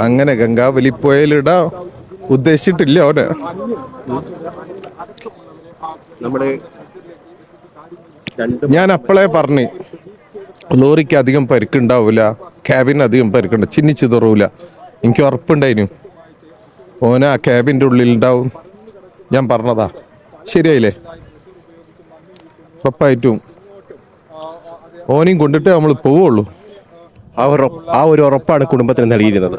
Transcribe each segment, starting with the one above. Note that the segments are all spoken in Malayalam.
അങ്ങനെ ഗംഗാവലിപ്പുഴയിലിടാൻ ഉദ്ദേശിച്ചിട്ടില്ല അവന്. ഞാൻ അപ്പളേ പറഞ്ഞു ലോറിക്ക് അധികം പരിക്കുണ്ടാവില്ല ക്യാബിന് അധികം പരിക്കുണ്ട് തുറവില്ല എനിക്ക് ഉറപ്പുണ്ടായിരുന്നു ഓന ആ ക്യാബിന്റെ ഉള്ളിൽ ഉണ്ടാവും ഞാൻ പറഞ്ഞതാ. ശരിയായില്ലേ? ഉറപ്പായിട്ടും. ഓനെയും കൊണ്ടിട്ട് നമ്മൾ പോവുള്ളൂ. ആ ഒരു ആ ഒരു ഉറപ്പാണ് കുടുംബത്തിന് നൽകിയിരുന്നത്.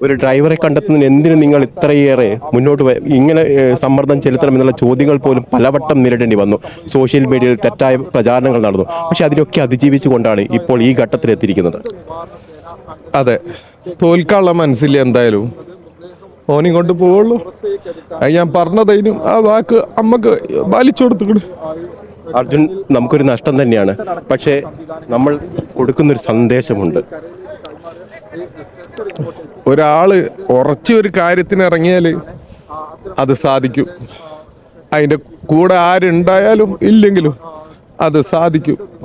ഒരു ഡ്രൈവറെ കണ്ടെത്തുന്നതിന് എന്തിന് നിങ്ങൾ ഇത്രയേറെ മുന്നോട്ട് ഇങ്ങനെ സമ്മർദ്ദം ചെലുത്തണമെന്നുള്ള ചോദ്യങ്ങൾ പോലും പലവട്ടം നേരിടേണ്ടി വന്നു. സോഷ്യൽ മീഡിയയിൽ തെറ്റായ പ്രചാരണങ്ങൾ നടന്നു. പക്ഷെ അതിനൊക്കെ അതിജീവിച്ചുകൊണ്ടാണ് ഇപ്പോൾ ഈ ഘട്ടത്തിലെത്തിയിരിക്കുന്നത്. അതെ. തോൽക്കാനുള്ള മനസ്സില്ല എന്തായാലും. ഓനും കൊണ്ട് പോവുള്ളൂ. അത് ഞാൻ പറഞ്ഞതതിനും ആ വാക്ക് അമ്മയ്ക്ക് പാലിച്ചു കൊടുത്തുകൂടെ അർജുൻ നമുക്കൊരു നഷ്ടം തന്നെയാണ്. പക്ഷേ നമ്മൾ കൊടുക്കുന്നൊരു സന്ദേശമുണ്ട്. ഒരാൾ ഉറച്ച ഒരു കാര്യത്തിന് ഇറങ്ങിയാൽ അത് സാധിക്കും. അതിന്റെ കൂടെ ആരുണ്ടായാലും ഇല്ലെങ്കിലും അത് സാധിക്കും.